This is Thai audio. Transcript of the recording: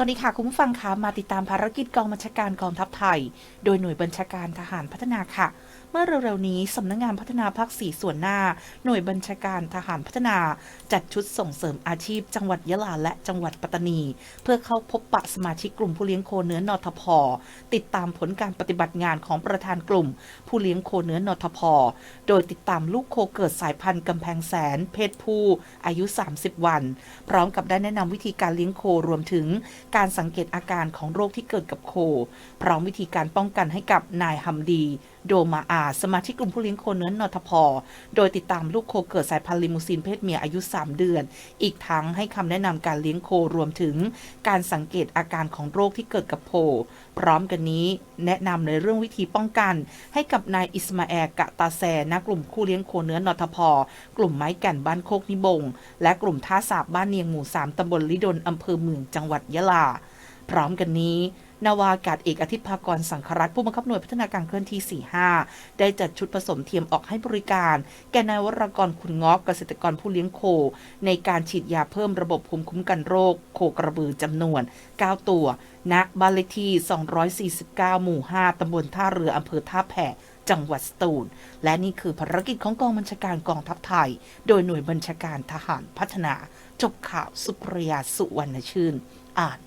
วัสดีค่ะ คุณผู้ฟังคะมาติดตามภารกิจกองบัญชาการกองทัพไทย โดยหน่วยบัญชาการทหารพัฒนาค่ะ เมื่อเร็วๆนี้สำนักงงานพัฒนาภาคสี่ส่วนหน้า หน่วยบัญชาการทหารพัฒนา จัดชุดส่งเสริมอาชีพ จังหวัดยะลาและจังหวัดปัตตานี เพื่อเข้าพบปะสมาชิกกลุ่มผู้เลี้ยงโคเนื้อนอทพติดตามผลการปฏิบัติงานของประธานกลุ่ม ผู้เลี้ยงโคเนื้อนอทพโดยติดตามลูกโคเกิดสายพันธุ์กำแพงแสน เพศผู้อายุ 30 วัน พร้อมกับได้แนะนำวิธีการเลี้ยงโครวมถึงการสังเกตอาการของโรคที่เกิดกับโค พร้อมวิธีการป้องกันให้กับนายฮัมดี โดมาอา สมาชิกกลุ่มผู้เลี้ยงโคเนื้อนอทพ โดยติดตามลูกโคเกิดสายพันธุ์ลิมูซีนเพศเมียอายุ 3 เดือน อีกทั้งให้คำแนะนำการเลี้ยงโครวมถึง การสังเกตอาการของโรคที่เกิดกับโคพร้อมกันนี้แนะนำในเรื่องวิธีป้องกัน ให้กับนายอิสมาแอลกะตาแซนักกลุ่มคู่เลี้ยงโคเนื้อนอทพ กลุ่มไม้แก่นบ้านโคกนิบง และกลุ่มท่าสาบบ้านเนียงหมู่ 3ตำบลลิดลอำเภอเมืองจังหวัดยะลา พร้อมกันนี้นาวากาศเอกอาทิตย์ภากรสังครัตผู้บังคับหน่วยพัฒนาการเคลื่อนที่ 45 ได้จัดชุดผสมเทียมออกให้บริการ แก่นายวรกรคุณงอกเกษตรกรผู้เลี้ยงโค ในการฉีดยาเพิ่มระบบภูมิคุ้มกันโรค โคกระบือจำนวน 9 ตัวณบ้านเลขที่ 249 หมู่ 5 ตำบลท่าเรืออำเภอท่าแพจังหวัดสตูล และนี่คือภารกิจของกองบัญชาการกองทัพไทย โดยหน่วยบัญชาการทหารพัฒนา จบข่าวสุปรยาสุวรรณชื่น อ่าน